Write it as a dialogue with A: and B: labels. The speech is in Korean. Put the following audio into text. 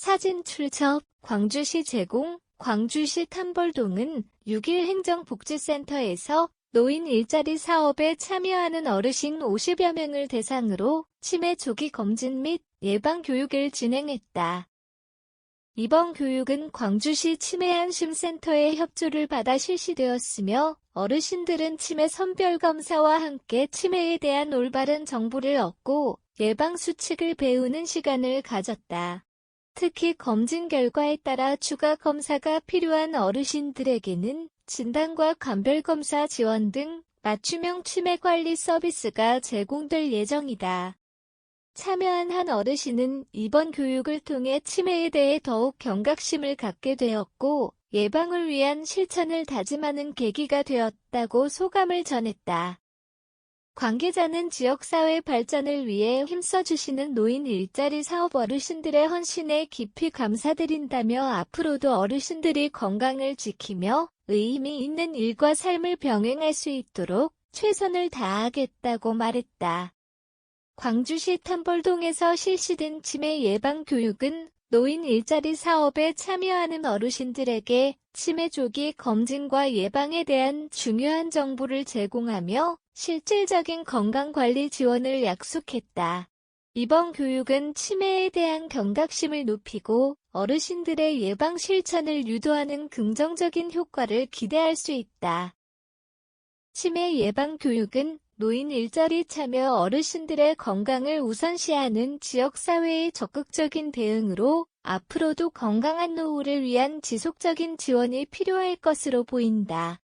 A: 사진 출처 광주시 제공 광주시 탐벌동은 6일 행정복지센터에서 노인 일자리 사업에 참여하는 어르신 50여 명을 대상으로 치매 조기 검진 및 예방 교육을 진행했다. 이번 교육은 광주시 치매안심센터의 협조를 받아 실시되었으며 어르신들은 치매 선별검사와 함께 치매에 대한 올바른 정보를 얻고 예방 수칙을 배우는 시간을 가졌다. 특히 검진 결과에 따라 추가 검사가 필요한 어르신들에게는 진단과 감별검사 지원 등 맞춤형 치매 관리 서비스가 제공될 예정이다. 참여한 한 어르신은 이번 교육을 통해 치매에 대해 더욱 경각심을 갖게 되었고 예방을 위한 실천을 다짐하는 계기가 되었다고 소감을 전했다. 관계자는 지역사회 발전을 위해 힘써주시는 노인 일자리 사업 어르신들의 헌신에 깊이 감사드린다며 앞으로도 어르신들이 건강을 지키며 의미 있는 일과 삶을 병행할 수 있도록 최선을 다하겠다고 말했다. 광주시 탐벌동에서 실시된 치매 예방 교육은 노인 일자리 사업에 참여하는 어르신들에게 치매 조기 검진과 예방에 대한 중요한 정보를 제공하며 실질적인 건강관리 지원을 약속했다. 이번 교육은 치매에 대한 경각심을 높이고 어르신들의 예방 실천을 유도하는 긍정적인 효과를 기대할 수 있다. 치매 예방 교육은 노인 일자리 참여 어르신들의 건강을 우선시하는 지역사회의 적극적인 대응으로 앞으로도 건강한 노후를 위한 지속적인 지원이 필요할 것으로 보인다.